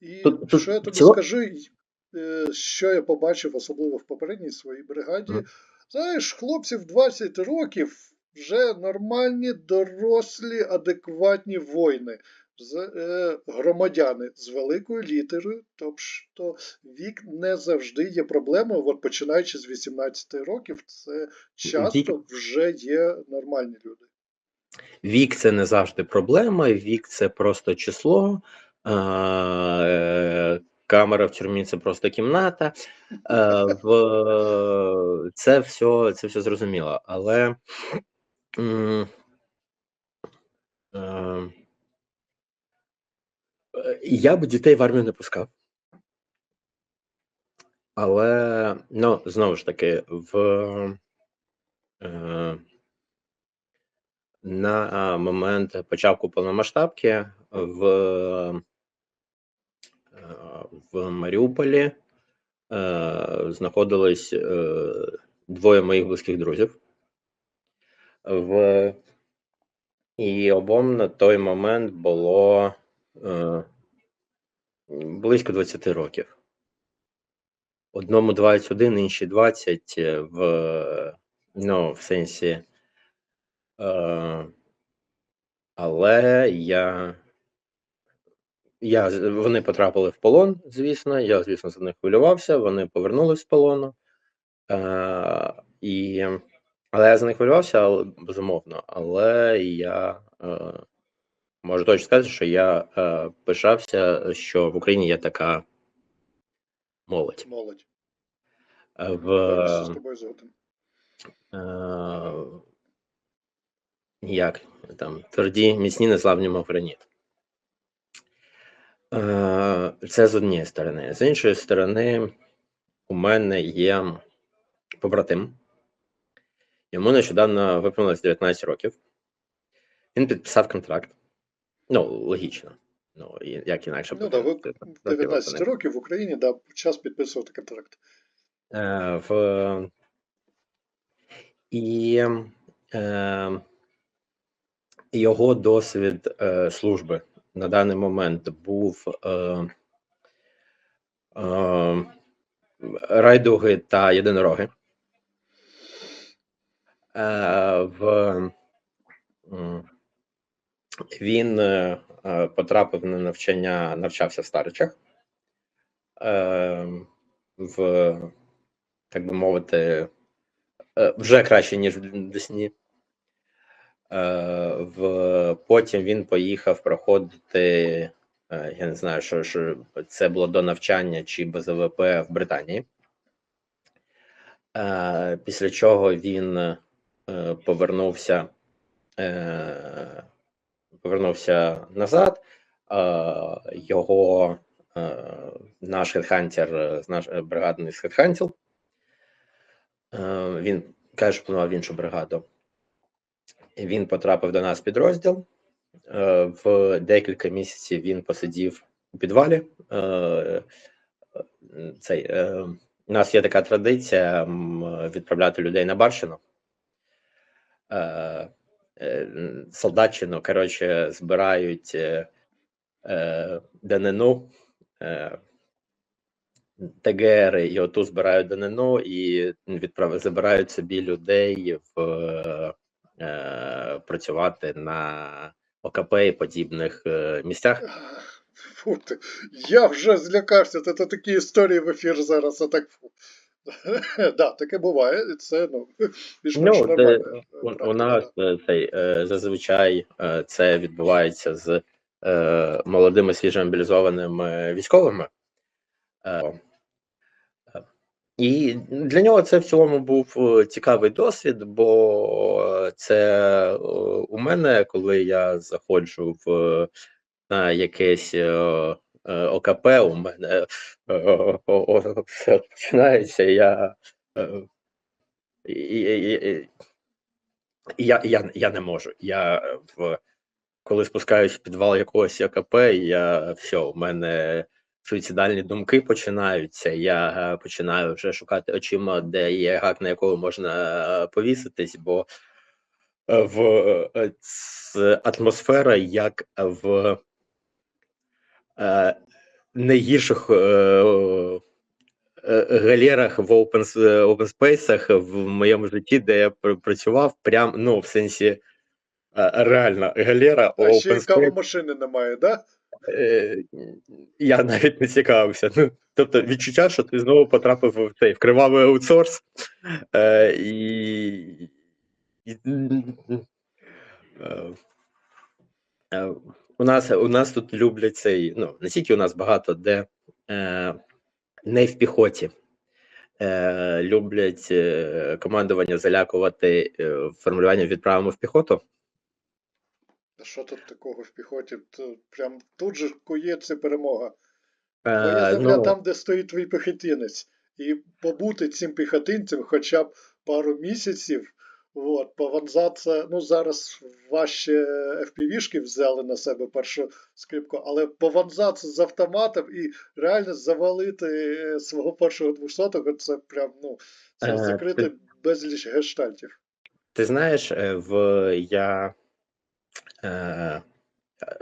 І Тут- тут що я тобі ціло- скажу, е, що я побачив, особливо в попередній своїй бригаді. Мгм. Знаєш, хлопці в 20 років вже нормальні, дорослі, адекватні воїни, е, громадяни з великою літерою. Тобто вік не завжди є проблемою. От починаючи з 18 років, це часто вже є нормальні люди. Вік це не завжди проблема, вік це просто число. Е, Камера в тюрмі це просто кімната. Е, в, це, все, це все зрозуміло. Але е, я б дітей в армію не пускав. Але, ну, знову ж таки, в на момент початку повномасштабки в, е, в Маріуполі знаходились е, двоє моїх близьких друзів. В, і обом на той момент було близько 20 років. Одному 21, іншій 20 е, в, ну, в сенсі. Але я, я вони потрапили в полон, звісно. Я, звісно, за них хвилювався. Вони повернулись з полону. Е, і, але я за них хвилювався, але, безумовно. Але я е, можу точно сказати, що я е, пишався, що в Україні є така молодь. Молодь. Е, В, згоден. е, як там тверді, міцні, незламні. Е, Це з однієї сторони. З іншої сторони, у мене є побратим. Йому нещодавно виповнилось 19 років. Він підписав контракт. Ну, логічно. Ну, як інакше Ну ви 19 років в Україні, да, час підписувати контракт. Е, в... І е, його досвід е, служби на даний момент був е, е, райдуги та єдинороги. Е, в, м, він е, е, потрапив на навчання, навчався в Старичах. Е, в так би мовити, е, вже краще, ніж в Десні. Е, В, потім він поїхав проходити, е, я не знаю, що, що це було до навчання чи БЗВП в Британії. Е, Після чого він повернувся, повернувся назад. Його наш хедхантер, наш бригадний Е, Він каже, планував іншу бригаду. Він потрапив до нас в підрозділ. Е, В декілька місяців він посидів у підвалі. Е, Цей, е, у нас є така традиція відправляти людей на барщину. Солдатчину, коротше, збирають данину. ТГР і оту збирають данину і відправ... забирають собі людей в е, працювати на ОКП і подібних е, місцях. Фу ти. Я вже злякався, це такі історії в ефір зараз, а так фу. да, таке буває, і це ну, більш-менш Ну, нормально. де, у, у нас е, цей, е, зазвичай е, це відбувається з е, молодими свіжомобілізованими військовими. Е, е, і для нього це в цілому був е, цікавий досвід, бо це е, у мене, коли я заходжу в е, на якесь е, е, ОКП, у мене е, все починається. Я, е, я, я, я не можу. Я в коли спускаюсь в підвал якогось ОКП, я все, у мене суїцидальні думки починаються. Я е, починаю вже шукати очима, де є гак, на якого можна е, повіситись, бо е, в атмосфера, як в найгірших галерах в open, open space в моєму житті, де я працював, прям, ну, в сенсі, реально, галера А ще й кавомашини немає, да? Е, я навіть не цікавився. Ну, тобто відчуття, що ти знову потрапив в цей в кривавий аутсорс. Е, і, і, е, е, у, нас, у нас тут люблять цей, ну, не тільки у нас багато, де е, не в піхоті. Е, люблять командування залякувати е, формулювання відправимо в піхоту. А що тут такого в піхоті? Прям тут же кується перемога. Е, Твоя земля ну, там, де стоїть твій піхотинець. І побути цим піхотинцем хоча б пару місяців, от, пованзатися, ну зараз важче FPV-шки взяли на себе першу скрипку, але пованзатися з автоматом і реально завалити е, свого першого двохсотого, це прям, ну, це Е, закрити ти- безліч гештальтів. Ти знаєш, е, в я е,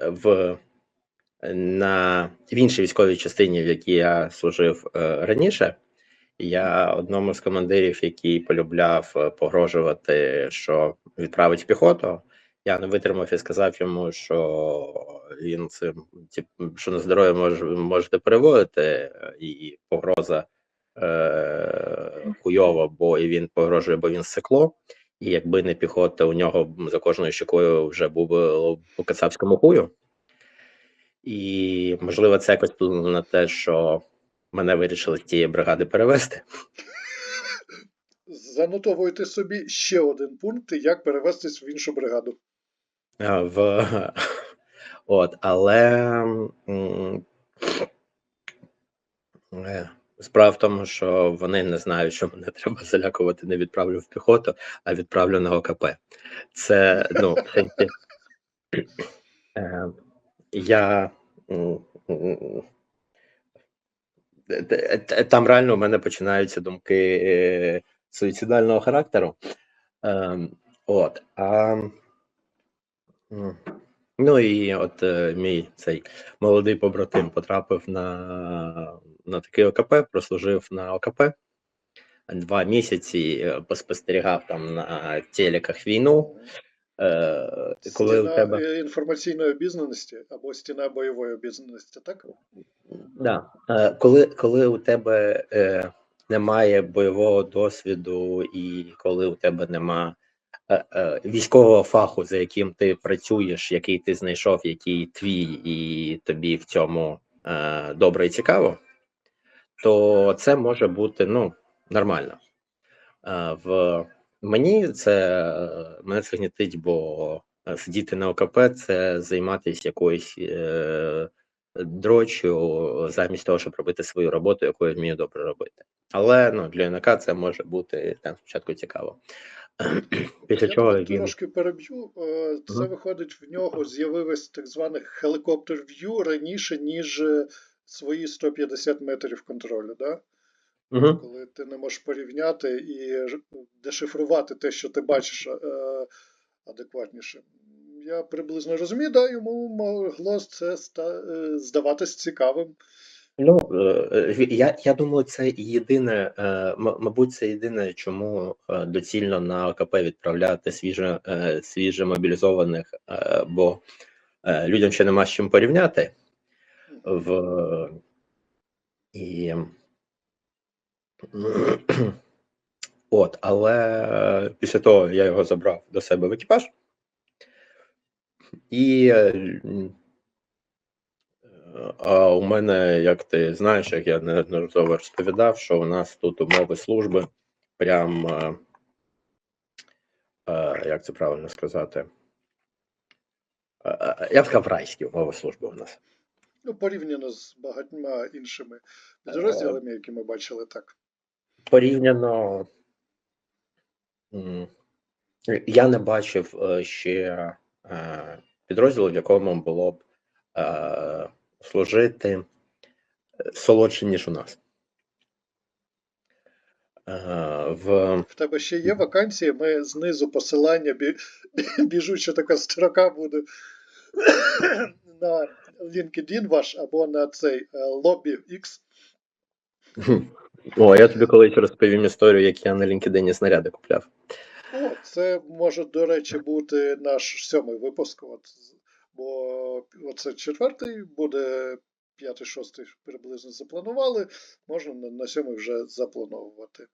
в на в іншій військовій частині, в якій я служив е, раніше, я одному з командирів, який полюбляв е, погрожувати, що відправить піхоту. Я не витримав і сказав йому, що він цим тип, що на здоров'я може, можете переводити, е, і погроза е, хуйова, бо і він погрожує, бо він сикло. І якби не піхота, у нього за кожною щекою вже був би по кацапському хую. І можливо, це якось вплинуло на те, що мене вирішили з тієї бригади перевести. Занотовуйте собі ще один пункт, як перевестись в іншу бригаду. В... От, але е, справа в тому, що вони не знають, що мене треба залякувати, не відправлю в піхоту, а відправлю на ОКП. Це ну, е, я там реально у мене починаються думки е, суїцидального характеру. Ем, От, а, ну і от е, мій цей молодий побратим потрапив на, на такий ОКП, прослужив на ОКП два місяці, е, поспостерігав там на телеках війну. Е, коли у Стіна тебе е, інформаційної обізнаності або стіна бойової обізнаності, так? Да. Е, Коли, коли у тебе е, немає бойового досвіду, і коли у тебе нема е, військового фаху, за яким ти працюєш, який ти знайшов, який твій, і тобі в цьому е, добре і цікаво, то це може бути ну, нормально. Е, в мені це е, мене це гнітить, бо е, сидіти на ОКП це займатися якоюсь. Е, дрочу замість того, щоб робити свою роботу, яку я вмію добре робити. Але ну, для юнака це може бути там спочатку цікаво. Після Я чого він трошки переб'ю. Це Мгм. виходить, в нього з'явилось так званих хелікоптер в'ю раніше, ніж е, свої 150 метрів контролю. Да? Угу. Коли ти не можеш порівняти і дешифрувати те, що ти бачиш е, адекватніше. Я приблизно розумію, да, йому могло це е, здаватись цікавим. Ну е, е, я, я думаю, це єдине, е, мабуть, це єдине, чому доцільно на ОКП відправляти свіже, свіже мобілізованих, бо людям ще нема з чим порівняти. в і от, але після того я його забрав до себе в екіпаж. І а у мене, як ти знаєш, як я неодноразово розповідав, що у нас тут умови служби прям е, е, як це правильно сказати? Е, Я б сказав, райські умови служби у нас. Ну, порівняно з багатьма іншими підрозділами, які ми бачили так. порівняно я не бачив ще підрозділу, в якому було б служити е, солодше, ніж у нас. Е, В В тебе ще є вакансії, ми знизу посилання бі... біжуча така строка буде на LinkedIn ваш або на цей е, Lobby X. О, я тобі колись розповім історію, як я на LinkedIn снаряди купляв. О, це може, до речі, бути наш сьомий випуск. От, бо оце четвертий, буде п'ятий, шостий приблизно запланували. Можна на, сьомий вже заплановувати.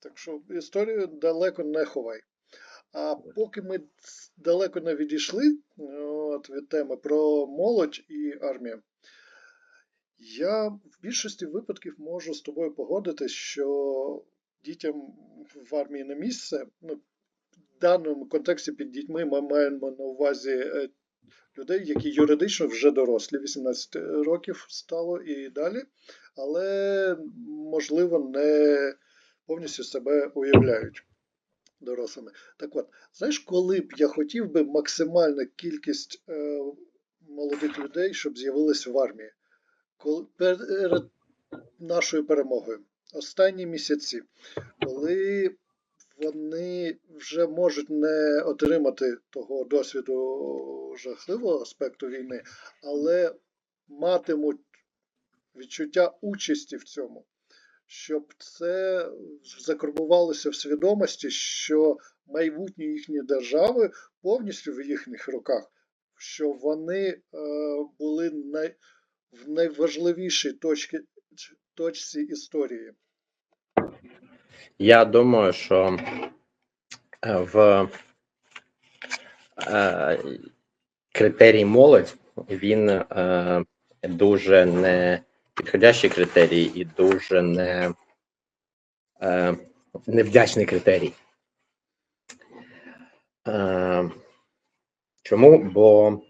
Так що історію далеко не ховай. А поки ми далеко не відійшли от, від теми про молодь і армію, я в більшості випадків можу з тобою погодитись, що дітям в армії не місце. Ну, в даному контексті під дітьми ми маємо на увазі е, людей, які юридично вже дорослі, 18 років стало і далі, але, можливо, не повністю себе уявляють дорослими. Так от, знаєш, коли б я хотів би максимальна кількість е, молодих людей, щоб з'явились в армії, коли перед нашою перемогою, останні місяці, коли вони вже можуть не отримати того досвіду жахливого аспекту війни, але матимуть відчуття участі в цьому, щоб це закарбувалося в свідомості, що майбутнє їхньої держави повністю в їхніх руках, що вони е, були най, в найважливішій точці, точці історії. Я думаю, що е, в е, критерій молодь він е, дуже не підходящий критерій і дуже не невдячний критерій. Чому? Бо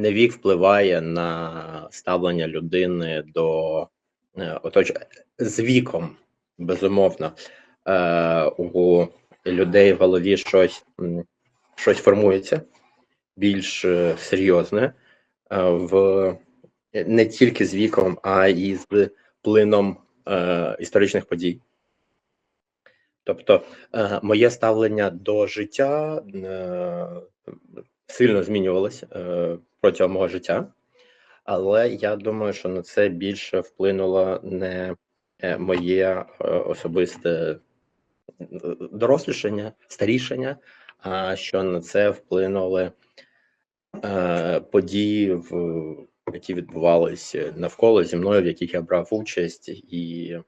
не вік впливає на ставлення людини до е, оточ... з віком, безумовно, е, у людей в голові щось, щось формується більш е, серйозне в не тільки з віком, а і з плином е, історичних подій. Тобто, е, моє ставлення до життя е, сильно змінювалося протягом мого життя, але я думаю, що на це більше вплинуло не е, моє е, особисте дорослішання, старішання, а що на це вплинули е, події, які відбувалися навколо зі мною, в яких я брав участь, і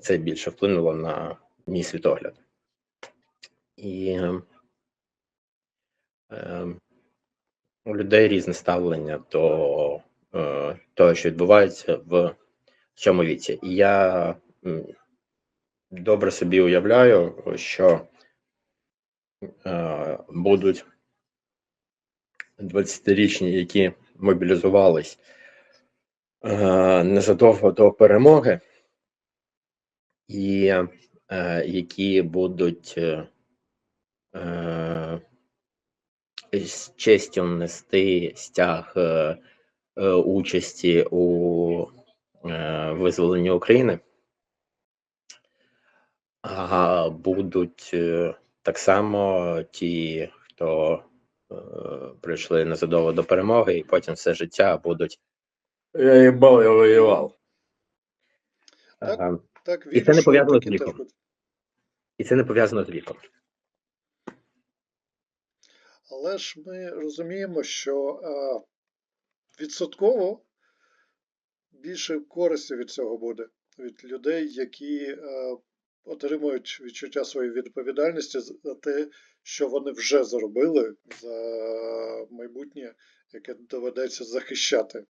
це більше вплинуло на мій світогляд. І у людей різне ставлення до е, того, що відбувається в цьому віці. І я добре собі уявляю, що е, будуть 20-річні, які мобілізувались е, незадовго до перемоги, і е, які будуть е, з честю нести стяг е, е, участі у е, визволенні України, а будуть так само ті, хто прийшли незадовго до перемоги, і потім все життя будуть. Я їбав, я воював. Так. Так, І це не пов'язано з віком. І це не пов'язано з віком. Але ж ми розуміємо, що е, відсотково більше користі від цього буде від людей, які е, отримують відчуття своєї відповідальності за те, що вони вже заробили за майбутнє, яке доведеться захищати.